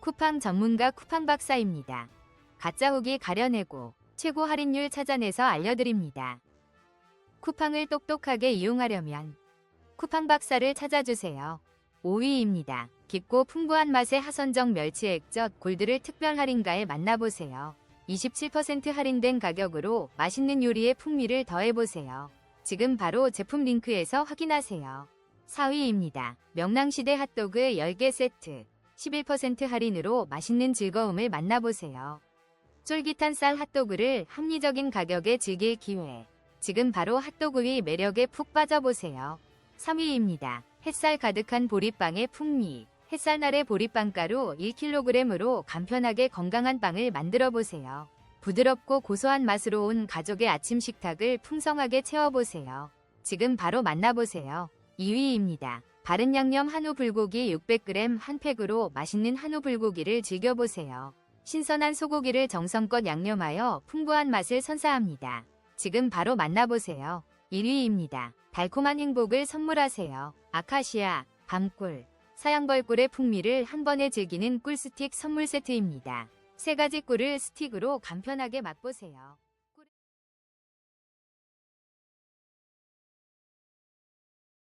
쿠팡 전문가 쿠팡 박사입니다. 가짜 후기 가려내고 최고 할인율 찾아내서 알려드립니다. 쿠팡을 똑똑하게 이용하려면 쿠팡 박사를 찾아주세요. 5위입니다. 깊고 풍부한 맛의 하선정 멸치 액젓 골드를 특별 할인가에 만나보세요. 27% 할인된 가격으로 맛있는 요리에 풍미를 더해보세요. 지금 바로 제품 링크에서 확인하세요. 4위입니다. 명랑시대 핫도그 10개 세트 11% 할인으로 맛있는 즐거움을 만나보세요. 쫄깃한 쌀 핫도그를 합리적인 가격에 즐길 기회. 지금 바로 핫도그 위 매력에 푹 빠져보세요. 3위입니다. 햇살 가득한 보리빵의 풍미. 햇살날의 보리빵 가루 1kg으로 간편하게 건강한 빵을 만들어 보세요. 부드럽고 고소한 맛으로 온 가족의 아침 식탁을 풍성하게 채워보세요. 지금 바로 만나보세요. 2위입니다. 바른 양념 한우 불고기 600g 한 팩으로 맛있는 한우 불고기를 즐겨보세요. 신선한 소고기를 정성껏 양념하여 풍부한 맛을 선사합니다. 지금 바로 만나보세요. 1위입니다. 달콤한 행복을 선물하세요. 아카시아, 밤꿀, 사양벌꿀의 풍미를 한 번에 즐기는 꿀 스틱 선물 세트입니다. 세 가지 꿀을 스틱으로 간편하게 맛보세요.